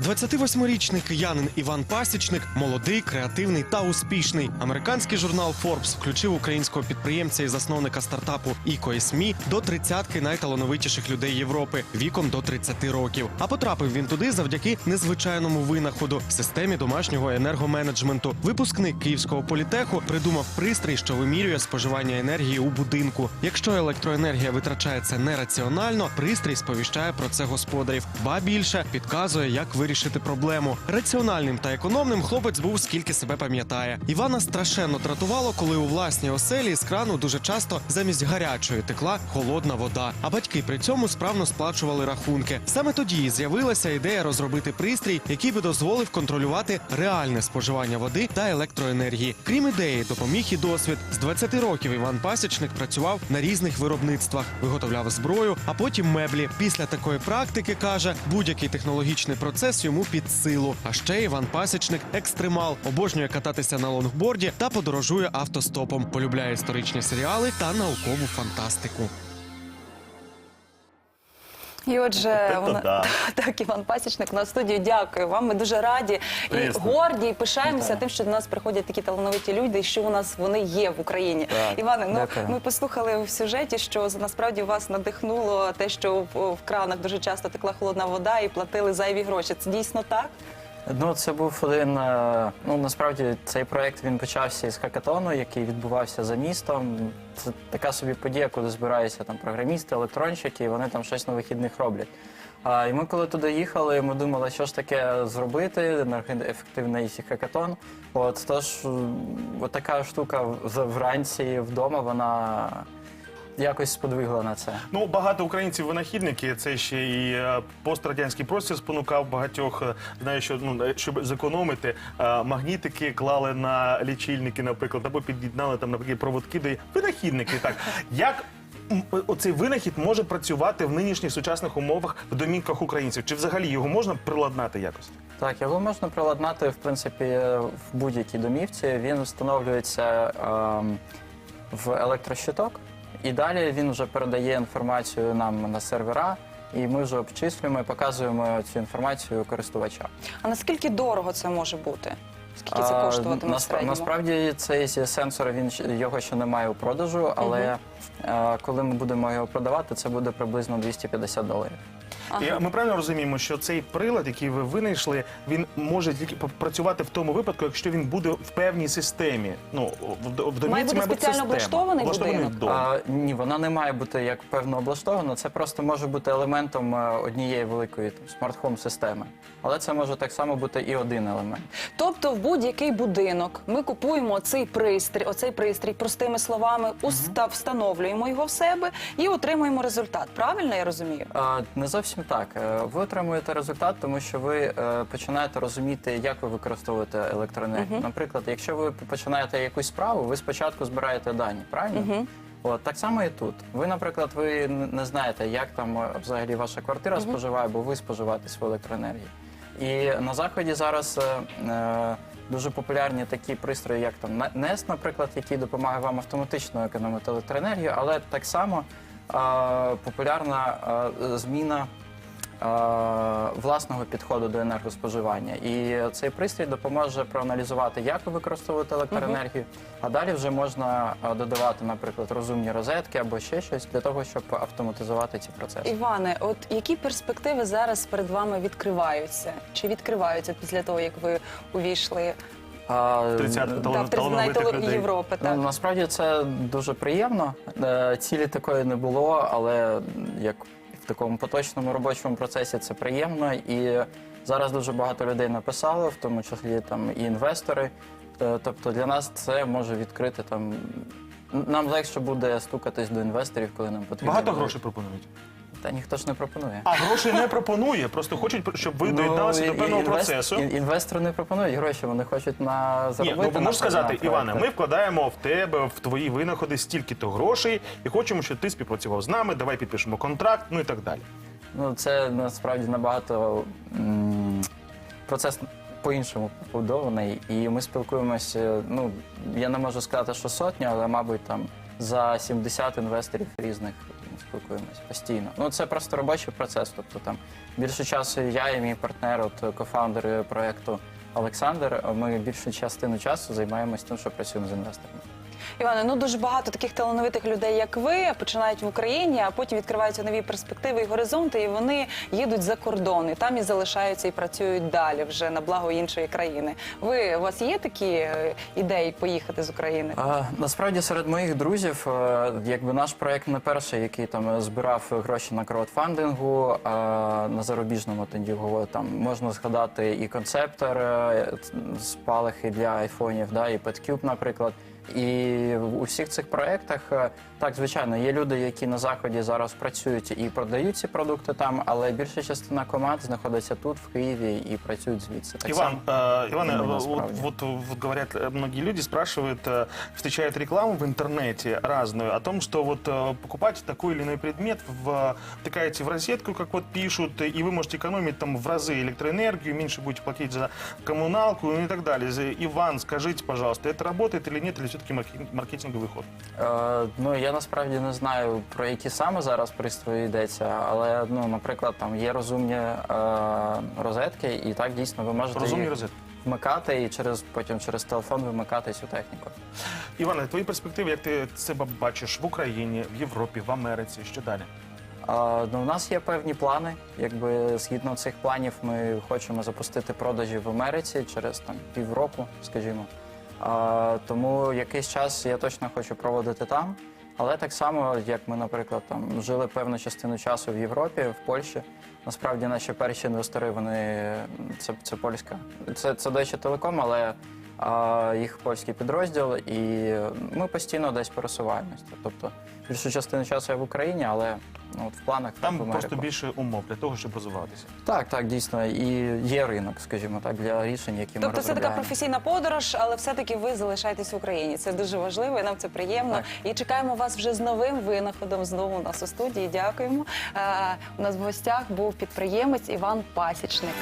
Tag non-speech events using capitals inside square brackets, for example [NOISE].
28-річний киянин Іван Пасічник молодий, креативний та успішний. Американський журнал Forbes включив українського підприємця і засновника стартапу «Іко.СМІ» до тридцятки найталановитіших людей Європи віком до 30 років. А потрапив він туди завдяки незвичайному винаходу системі домашнього енергоменеджменту. Випускник Київського політеху придумав пристрій, що вимірює споживання енергії у будинку. Якщо електроенергія витрачається нераціонально, пристрій сповіщає про це господарів. Ба більше підказує, як вирішити проблему. Раціональним та економним хлопець був скільки себе пам'ятає. Івана страшенно дратувало, коли у власній оселі з крану дуже часто замість гарячої текла холодна вода. А батьки при цьому справно сплачували рахунки. Саме тоді з'явилася ідея розробити пристрій, який би дозволив контролювати реальне споживання води та електроенергії. Крім ідеї, допоміг і досвід. З 20 років Іван Пасічник працював на різних виробництвах, виготовляв зброю, а потім меблі. Після такої практики каже, будь-який технологічний процес йому під силу. А ще Іван Пасічник екстремал, обожнює кататися на лонгборді та подорожує автостопом. Полюбляє історичні серіали та наукову фантастику. І отже, вона да. [LAUGHS] так, Іван Пасічник на студію. Дякую вам. Ми дуже раді і Звісно. горді, і пишаємося тим, що до нас приходять такі талановиті люди, і що у нас вони є в Україні. Так. Іване, ну Дякую. ми послухали в сюжеті, що насправді вас надихнуло те, що в, в кранах дуже часто текла холодна вода і платили зайві гроші. Це дійсно так? Ну, це був один. е, Ну насправді цей проект він почався із хакатону, який відбувався за містом. Це така собі подія, коли збираються там програмісти, електронщики, і вони там щось на вихідних роблять. А, і ми коли туди їхали, ми думали, що ж таке зробити, енергоефективний хакатон. От тож, от така штука вранці вдома, вона якось сподвигла на це. Ну, багато українців винахідники. Це ще і е, пострадянський простір спонукав багатьох. е, Знаю, що ну е, щоб зекономити, е, магнітики клали на лічильники, наприклад, або під'єднали там наприклад, проводки, де винахідники. Так як м, оцей винахід може працювати в нинішніх сучасних умовах в домівках українців? Чи взагалі його можна приладнати якось? Так, його можна приладнати в принципі в будь-якій домівці. Він встановлюється ем, в електрощиток, і далі він вже передає інформацію нам на сервера, і ми вже обчислюємо і показуємо цю інформацію користувача. А наскільки дорого це може бути? Скільки це коштуватиме в середньому? Насправді цей сенсор він його ще немає у продажу, але е, коли ми будемо його продавати, це буде приблизно 250 доларів. І ми правильно розуміємо, що цей прилад, який ви винайшли, він може тільки працювати в тому випадку, якщо він буде в певній системі. Ну в, в домівці Має бути спеціально облаштований будинок? А, ні, вона не має бути як певно облаштована. Це просто може бути елементом е, однієї великої смарт-хом системи. Але це може так само бути і один елемент. Тобто в будь-який будинок ми купуємо цей пристрій, оцей пристрій, простими словами, уста- встановлюємо його в себе і отримуємо результат. Правильно я розумію? А, не зовсім так. Е, Ви отримуєте результат, тому що ви е, починаєте розуміти, як ви використовуєте електроенергію. Наприклад, якщо ви починаєте якусь справу, ви спочатку збираєте дані, правильно? От так само і тут. Ви, наприклад, ви не знаєте, як там е, взагалі ваша квартира споживає, бо ви споживаєте свою електроенергію. І на заході зараз е, дуже популярні такі пристрої, як там Nest, наприклад, який допомагає вам автоматично економити електроенергію, але так само е, популярна е, зміна власного підходу до енергоспоживання. І цей пристрій допоможе проаналізувати, як ви використовуєте електроенергію, а далі вже можна е, додавати, наприклад, розумні розетки або ще щось для того, щоб автоматизувати ці процеси. Іване, от які перспективи зараз перед вами відкриваються? Чи відкриваються після того, як ви увійшли А, 30 да, в талановитих талановитих людей. Європи? Так? Ну, насправді це дуже приємно. Е, Цілі такої не було, але як такому поточному робочому процесі це приємно. І зараз дуже багато людей написало, в тому числі там і інвестори. Е, Тобто для нас це може відкрити там. Нам легше буде стукатись до інвесторів, коли нам потрібно. Багато грошей пропонують. Та ніхто ж не пропонує. А грошей не пропонує, просто хочуть, щоб ви доєдналися Ну, до певного процесу. ін- Інвестори не пропонують гроші, вони хочуть на Ні, ну можете сказати, Іване, ми вкладаємо в тебе, в твої винаходи стільки-то грошей, і хочемо, щоб ти співпрацював з нами, давай підпишемо контракт, ну і так далі. Ну, це насправді набагато м, процес по-іншому побудований. І ми спілкуємося. Ну, я не можу сказати, що сотні, але, мабуть, там за 70 інвесторів різних спілкуємося постійно. Ну це просто робочий процес. Тобто там більше часу я і мій партнер, от кофаундер проекту Олександр. Ми більшу частину часу займаємось тим, що працюємо з інвесторами. Іване, ну дуже багато таких талановитих людей, як ви, починають в Україні, а потім відкриваються нові перспективи і горизонти, і вони їдуть за кордон, і там і залишаються і працюють далі вже на благо іншої країни. Ви у вас є такі е, ідеї поїхати з України? А, насправді серед моїх друзів, е, якби наш проект не перший, який там е, збирав гроші на краудфандингу а, на зарубіжному тоді там можна згадати і концептор, спалахи для айфонів, да, і PetCube, наприклад. І в усіх цих проєктах, е, так, звичайно, є люди, які на заході зараз працюють і продають ці продукти там, але більша частина команд знаходиться тут, в Києві, і працюють звідси. Так Иван, само. э, Иван, Думаю, э, вот, насправді. вот, вот говорят, э, многие люди спрашивают, э, встречают рекламу в интернете разную о том, что вот э, покупать такой или иной предмет, в, втыкаете в розетку, как вот пишут, и вы можете экономить там в разы электроэнергию, меньше будете платить за коммуналку ну и так далее. За- Иван, скажите, пожалуйста, это работает или нет, или все-таки маркетинговый ход? Е, ну я насправді не знаю про які саме зараз пристрої йдеться, але ну, наприклад, там є розумні е, розетки, і так дійсно ви можете Розумні їх розетки. вмикати і через потім через телефон вимикати цю техніку. Іване, твої перспективи, як ти себе бачиш в Україні, в Європі, в Америці, що далі? Е, ну, у нас є певні плани. Якби згідно цих планів, ми хочемо запустити продажі в Америці через там півроку, скажімо. Тому якийсь час я точно хочу проводити там. Але так само, як ми, наприклад, там жили певну частину часу в Європі, в Польщі. Насправді наші перші інвестори, вони це, це польська. Це, це Deutsche Telekom, але а, їх польський підрозділ, і ми постійно десь пересуваємося. Тобто більшу частину часу я в Україні, але ну, от в планах Там в Америку. просто більше умов для того, щоб розвиватися. Так, так, дійсно. І є ринок, скажімо так, для рішень, які ми Тобто це така розробляємо. професійна подорож, але все-таки ви залишаєтесь в Україні. Це дуже важливо, і нам це приємно. Так. І чекаємо вас вже з новим винаходом знову у нас у студії. Дякуємо. Е, у нас в гостях був підприємець Іван Пасічник.